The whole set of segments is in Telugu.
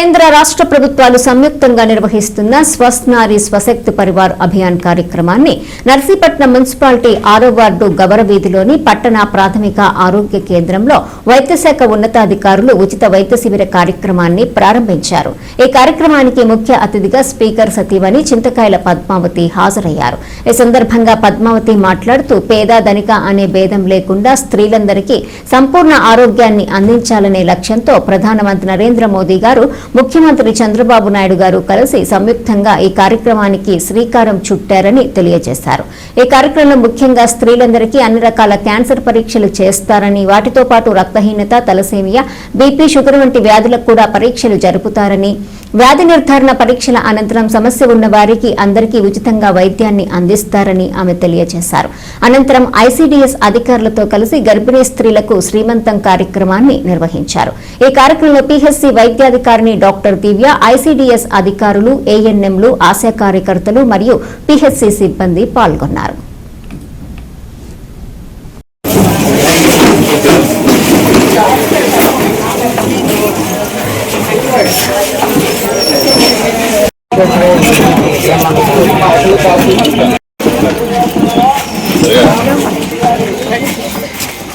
కేంద్ర రాష్ట్ర ప్రభుత్వాలు సంయుక్తంగా నిర్వహిస్తున్న స్వస్నారి స్వశక్తి పరివార్ అభియాన్ కార్యక్రమాన్ని నర్సీపట్నం మున్సిపాలిటీ ఆరో వార్డు గవర వీధిలోని పట్టణ ప్రాథమిక ఆరోగ్య కేంద్రంలో వైద్యశాఖ ఉన్నతాధికారులు ఉచిత వైద్య శిబిర కార్యక్రమాన్ని ప్రారంభించారు. ఈ కార్యక్రమానికి ముఖ్య అతిథిగా స్పీకర్ సతీవని చింతకాయల పద్మావతి హాజరయ్యారు. ఈ సందర్భంగా పద్మావతి మాట్లాడుతూ పేద ధనిక అనే భేదం లేకుండా స్త్రీలందరికీ సంపూర్ణ ఆరోగ్యాన్ని అందించాలనే లక్ష్యంతో ప్రధానమంత్రి నరేంద్ర మోదీ గారు ముఖ్యమంత్రి చంద్రబాబు నాయుడు గారు కలిసి సంయుక్తంగా ఈ కార్యక్రమానికి శ్రీకారం చుట్టారని తెలియజేశారు. ఈ కార్యక్రమంలో ముఖ్యంగా స్త్రీలందరికీ అన్ని రకాల క్యాన్సర్ పరీక్షలు చేస్తారని వాటితో పాటు రక్తహీనత తలసేమియా బీపీ షుగర్ వంటి వ్యాధులకు కూడా పరీక్షలు జరుపుతారని వ్యాధి నిర్ధారణ పరీక్షల అనంతరం సమస్య ఉన్న వారికి అందరికీ ఉచితంగా వైద్యాన్ని అందిస్తారని ఆమె తెలియజేశారు. అనంతరం ఐసీడీఎస్ అధికారులతో కలిసి గర్భిణీ స్త్రీలకు శ్రీమంతం కార్యక్రమాన్ని నిర్వహించారు. ఈ కార్యక్రమంలో పీహెచ్సీ వైద్యాధికారిని డాక్టర్ దివ్య ఐసీడీఎస్ అధికారులు ఏఎన్ఎంలు ఆశా కార్యకర్తలు మరియు పిహెచ్సి సిబ్బంది పాల్గొన్నారు.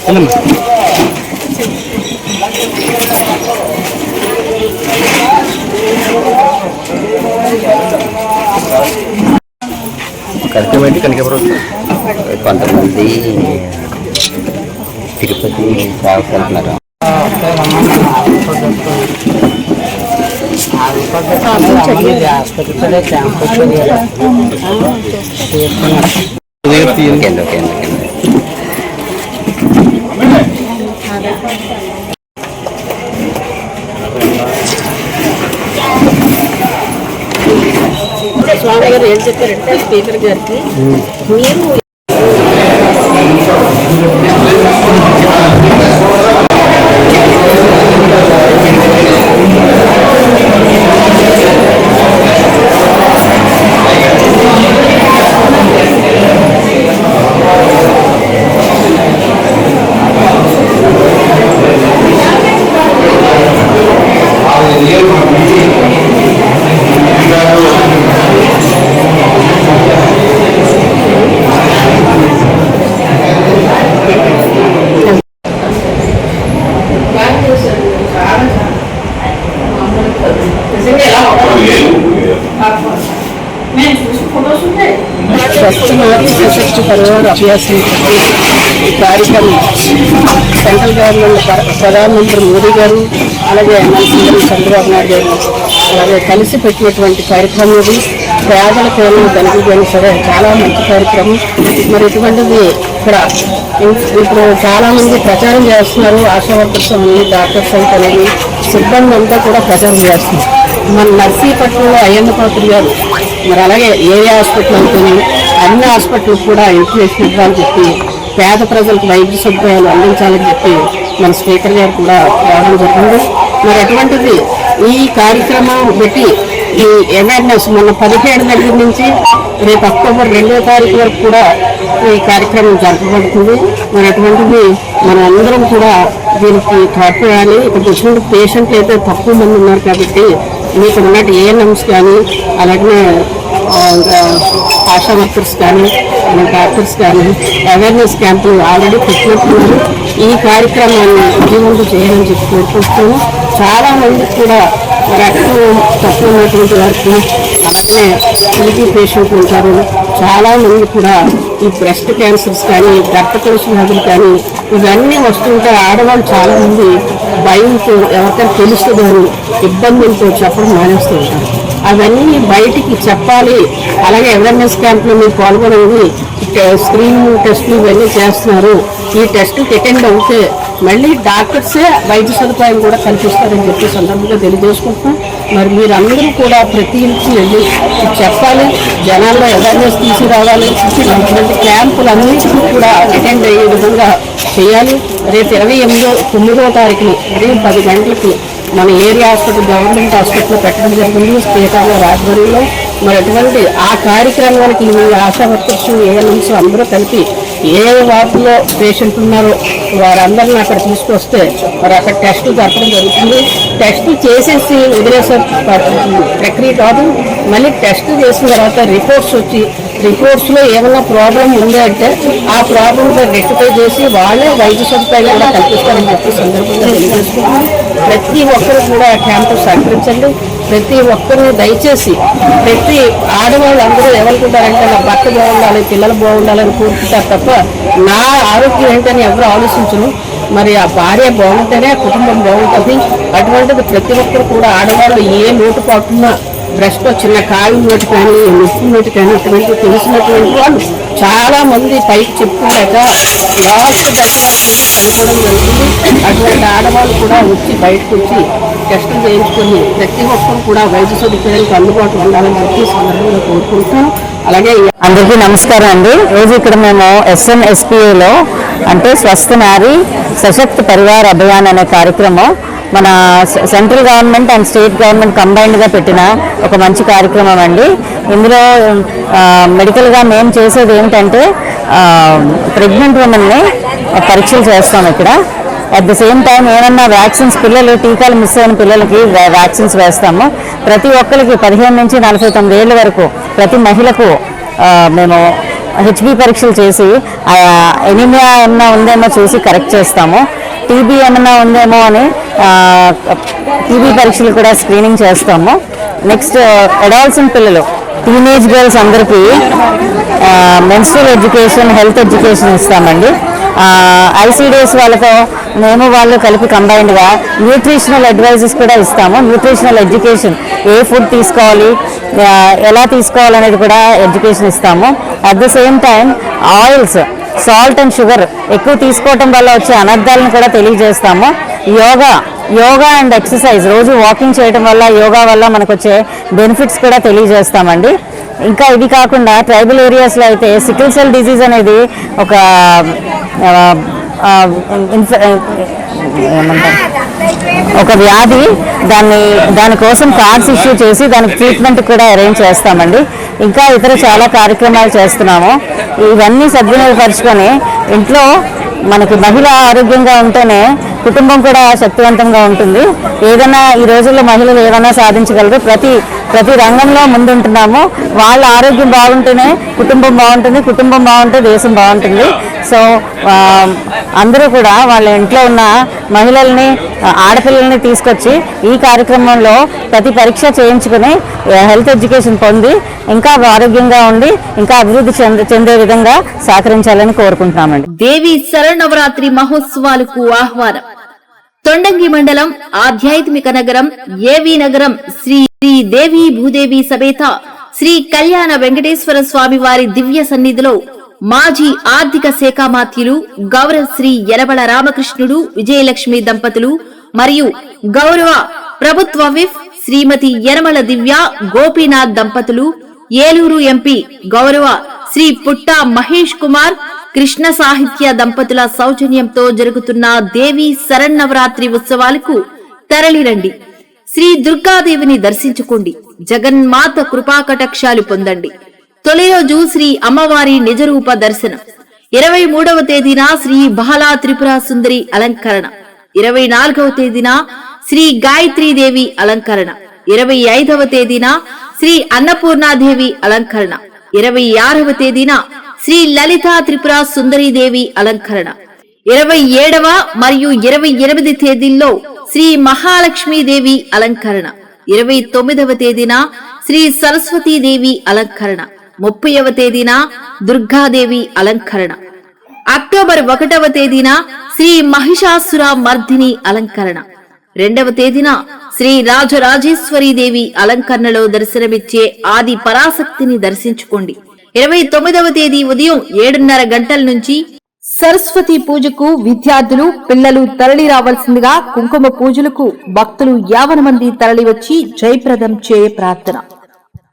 కనకం ఏంటి కనకపురం కొంతమంది తిరుపతి సేవకెళ్తున్నారు ఓకే అండి ఓకే అండి ఓకే స్వామి గారు ఏం చెప్పారంటే స్పీకర్ గారికి మీరు సర్వర్ అభ్యాసించారు అభ్యాసం ఈ కార్యక్రమం సెంట్రల్ గవర్నమెంట్ ప్రధానమంత్రి మోదీ గారు అలాగే ఎమ్మెల్సీ చంద్రబాబు నాయుడు గారు అలాగే కలిసి పెట్టినటువంటి కార్యక్రమం ఇది. పేదల పేర్లు ధనిక సరే చాలా మంచి కార్యక్రమం. మరి ఇటువంటిది ఇక్కడ ఇప్పుడు చాలామంది ప్రచారం చేస్తున్నారు. ఆశా వర్కర్స్ అని డాక్టర్స్ అయితే అనేది సిబ్బంది అంతా కూడా ప్రచారం చేస్తున్నారు. మన నర్సీపట్నంలో అయ్యన్న పాత్రి గారు మరి అలాగే ఏరియా హాస్పిటల్ అనుకుని అన్ని హాస్పిటల్ కూడా ఇన్ఫ్లేషన్ ఇవ్వాలని చెప్పి పేద ప్రజలకు వైద్య సదుపాయాలు అందించాలని చెప్పి మన స్పీకర్ గారు కూడా రావడం జరిగింది. మరి అటువంటిది ఈ కార్యక్రమం పెట్టి ఈ అవేర్నెస్ మొన్న పదిహేడు దగ్గర నుంచి రేపు అక్టోబర్ రెండో తారీఖు వరకు కూడా ఈ కార్యక్రమం జరపబడుతుంది. మరి అటువంటిది మనం అందరం కూడా దీనికి తోడ్పడాలి ఇక్కడ వచ్చిన పేషెంట్లు అయితే తక్కువ మంది ఉన్నారు కాబట్టి మీకు ఉన్నట్టు ఏఎన్ఎంస్ కానీ అలాగే ఇంకా ఆశా వర్కర్స్ కానీ మన డాక్టర్స్ కానీ అవేర్నెస్ క్యాంపులు ఆల్రెడీ పెట్టినట్టున్నారు. ఈ కార్యక్రమాన్ని విజయవంతం చేయాలని చెప్పి కోరుకుంటున్నాను. చాలా మంది కూడా రక్తం తక్కువ ఉన్నటువంటి వారికి అలాగే టీబీ పేషెంట్లు ఉంటారు చాలా మంది కూడా ఈ బ్రెస్ట్ క్యాన్సర్స్ కానీ గర్భకోశ వ్యాధులు కానీ ఇవన్నీ వస్తుంటే ఆడవాళ్ళు చాలామంది భయంతో ఎవరికైనా తెలుస్తుందని ఇబ్బందులతో చెప్పడం మానేస్తూ ఉంటారు అవన్నీ బయటికి చెప్పాలి. అలాగే అవేర్నెస్ క్యాంప్లో మీరు పాల్గొనండి. స్క్రీన్ టెస్టులు ఇవన్నీ చేస్తున్నారు. ఈ టెస్ట్ అటెండ్ అవుతే మళ్ళీ డాక్టర్సే వైద్య సదుపాయం కూడా కల్పిస్తారని చెప్పి సందర్భంగా తెలియజేసుకుంటున్నాం. మరి మీరందరూ కూడా ప్రతి ఇంటికి వెళ్ళి చెప్పాలి. జనాల్లో అవేర్నెస్ తీసుకురావాలి. ఇటువంటి క్యాంపులన్నింటినీ కూడా అటెండ్ అయ్యే విధంగా చేయాలి. రేపు ఇరవై ఎనిమిదో తొమ్మిదో తారీఖుని ఉదయం పది గంటలకి మన ఏరియా హాస్పిటల్ గవర్నమెంట్ హాస్పిటల్లో పెట్టడం జరిగింది. స్పీకర్లో రాజధానిలో మరి అటువంటి ఆ కార్యక్రమానికి ఈ ఆశా వర్కర్స్ ఏఎన్ఎంస్ అందరూ కలిపి ఏ వార్డులో పేషెంట్ ఉన్నారో వారందరిని అక్కడ తీసుకొస్తే మరి అక్కడ టెస్ట్ జరపడం జరుగుతుంది. టెస్ట్ చేసేసి వదిలేసే ప్రక్రియ కాదు. మళ్ళీ టెస్ట్ చేసిన తర్వాత రిపోర్ట్స్ వచ్చి రిపోర్ట్స్లో ఏమైనా ప్రాబ్లం ఉంది అంటే ఆ ప్రాబ్లం రెక్టిఫై చేసి వాళ్ళే వైద్య సదుపాయాలు కూడా కల్పిస్తారని చెప్పి సందర్భంగా తెలియజేస్తున్నాను ప్రతి ఒక్కరు కూడా క్యాంపు సహకరించండి. ప్రతి ఒక్కరు దయచేసి ప్రతి ఆడవాళ్ళు అందరూ ఏమనుకుంటారంటే నా భర్త బాగుండాలి పిల్లలు బాగుండాలని కోరుకుంటారు తప్ప నా ఆరోగ్యం ఏంటని ఎవరు ఆలోచించను మరి ఆ భార్య బాగుంటేనే కుటుంబం బాగుంటుంది. అటువంటిది ప్రతి ఒక్కరు కూడా ఆడవాళ్ళు ఏ లోటు లోటుపాటున్నా బ్రెస్ట్ చిన్న కాలు నోటి కానీ నొప్పి నోటి కానీ అటువంటి తెలిసినటువంటి వాళ్ళు చాలా మంది పైకి చెప్పుకోలేక లాస్ట్ దశ చనిపోవడం జరుగుతుంది. అటువంటి ఆడవాళ్ళు కూడా వచ్చి బయటకు వచ్చి టెస్టులు చేయించుకొని ప్రతి ఒక్కరు కూడా వైద్య సదుపాయాలకు అందుబాటులో ఉండాలని చెప్పి సందర్భంగా కోరుకుంటున్నాం అలాగే అందరికీ నమస్కారం అండి. రోజు ఇక్కడ మేము ఎస్ఎన్ఎస్పిఏలో అంటే స్వస్థ నారి సశక్త పరివార్ అభియాన్ అనే కార్యక్రమం మన central government and state government కంబైన్డ్గా పెట్టిన ఒక మంచి కార్యక్రమం అండి. ఇందులో మెడికల్గా మేము చేసేది ఏంటంటే ప్రెగ్నెంట్ ఉమెన్ని పరీక్షలు చేస్తాం ఇక్కడ. అట్ ద సేమ్ టైం ఏమన్నా వ్యాక్సిన్స్ పిల్లలు టీకాలు మిస్ అయిన పిల్లలకి వ్యాక్సిన్స్ వేస్తాము. ప్రతి ఒక్కరికి పదిహేను నుంచి నలభై తొమ్మిది ఏళ్ళ వరకు ప్రతి మహిళకు మేము హెచ్బి పరీక్షలు చేసి ఎనిమియా ఏమన్నా ఉందేమో చూసి కరెక్ట్ చేస్తాము. టీబీ ఏమన్నా ఉందేమో అని టీబీ పరీక్షలు కూడా స్క్రీనింగ్ చేస్తాము. నెక్స్ట్ అడాల్సన్ పిల్లలు టీనేజ్ గర్ల్స్ అందరికీ మెన్స్ట్రల్ ఎడ్యుకేషన్ హెల్త్ ఎడ్యుకేషన్ ఇస్తామండి. ఐసీడిఎస్ వాళ్ళతో మేము వాళ్ళు కలిపి కంబైన్డ్గా న్యూట్రిషనల్ అడ్వైజెస్ కూడా ఇస్తాము. న్యూట్రిషనల్ ఎడ్యుకేషన్ ఏ ఫుడ్ తీసుకోవాలి ఎలా తీసుకోవాలనేది కూడా ఎడ్యుకేషన్ ఇస్తాము. At the same time oils salt and sugar ఎక్కువ తీసుకోవటం వల్ల వచ్చే అనర్థాలను కూడా తెలియజేస్తాము. యోగా యోగా అండ్ ఎక్సర్సైజ్ రోజు వాకింగ్ చేయడం వల్ల యోగా వల్ల మనకు వచ్చే బెనిఫిట్స్ కూడా తెలియజేస్తామండి. ఇంకా ఇది కాకుండా ట్రైబల్ ఏరియాస్లో అయితే సికిల్ సెల్ డిజీజ్ అనేది ఒక ఇన్ఫ ఏమంటారు? ఒక వ్యాధి దాన్ని దానికోసం కార్డ్స్ ఇష్యూ చేసి దానికి ట్రీట్మెంట్ కూడా అరేంజ్ చేస్తామండి. ఇంకా ఇతర చాలా కార్యక్రమాలు చేస్తున్నాము. ఇవన్నీ సద్వినియోగపరుచుకొని ఇంట్లో మనకి మహిళ ఆరోగ్యంగా ఉంటేనే కుటుంబం కూడా శక్తివంతంగా ఉంటుంది. ఏదైనా ఈ రోజుల్లో మహిళలు ఏదైనా సాధించగలరు? ప్రతి ప్రతి రంగంలో ముందుంటున్నాము. వాళ్ళ ఆరోగ్యం బాగుంటేనే కుటుంబం బాగుంటుంది కుటుంబం బాగుంటే దేశం బాగుంటుంది. సో అందరూ కూడా వాళ్ళ ఇంట్లో ఉన్న మహిళల్ని ఆడపిల్లల్ని తీసుకొచ్చి ఈ కార్యక్రమంలో ప్రతి పరీక్ష చేయించుకుని హెల్త్ ఎడ్యుకేషన్ పొంది ఇంకా ఆరోగ్యంగా ఉండి ఇంకా అభివృద్ధి చెంద చెందే విధంగా సహకరించాలని కోరుకుంటున్నామండి. దేవి శరణవరాత్రి మహోత్సవాలకు ఆహ్వానం. తొండంగి మండలం ఆధ్యాత్మిక నగరం ఏవి నగరం శ్రీ శ్రీ దేవి భూదేవి సమేత శ్రీ కళ్యాణ వెంకటేశ్వర స్వామి వారి దివ్య సన్నిధిలో మాజీ ఆర్థిక శాఖ మాత్యులు గౌరవ శ్రీ ఎరబల రామకృష్ణుడు విజయలక్ష్మి దంపతులు మరియు గౌరవ ప్రభుత్వ విఫ్ శ్రీమతి యనమల దివ్య గోపీనాథ్ దంపతులు ఏలూరు ఎంపీ గౌరవ శ్రీ పుట్టా మహేష్ కుమార్ కృష్ణ సాహిత్య దంపతుల సౌజన్యంతో జరుగుతున్న దేవి శరన్నవరాత్రి ఉత్సవాలకు తరలిరండి. శ్రీ దుర్గాదేవిని దర్శించుకోండి. జగన్మాత కృపాకటాక్షాలు పొందండి. తొలి రోజు శ్రీ అమ్మవారి నిజరూప దర్శనం. ఇరవై మూడవ తేదీన శ్రీ బహలా త్రిపుర సుందరి అలంకరణ. ఇరవై నాలుగవ తేదీన శ్రీ గాయత్రీదేవి అలంకరణ. ఇరవై ఐదవ తేదీన శ్రీ అన్నపూర్ణాదేవి అలంకరణ. ఇరవై ఆరవ తేదీన శ్రీ లలితా త్రిపుర సుందరీదేవి అలంకరణ. ఇరవై ఏడవ మరియు ఇరవై ఎనిమిది తేదీల్లో శ్రీ మహాలక్ష్మీదేవి అలంకరణ. ఇరవై తొమ్మిదవ తేదీన శ్రీ సరస్వతీదేవి అలంకరణ. ముప్పైవ తేదీన దుర్గాదేవి అలంకరణ. అక్టోబర్ ఒకటవ తేదీన శ్రీ మహిషాసుర మర్దిని అలంకరణ. రెండవ తేదీన శ్రీ రాజరాజేశ్వరి దేవి అలంకరణలో దర్శనమిచ్చే ఆది పరాశక్తిని దర్శించుకోండి. ఇరవై తొమ్మిదవ తేదీ ఉదయం ఏడున్నర గంటల నుంచి సరస్వతి పూజకు విద్యార్థులు పిల్లలు తరలి రావాల్సిందిగా కుంకుమ పూజలకు భక్తులు యావన మంది తరలి వచ్చి జయప్రదం చేయ ప్రార్థన.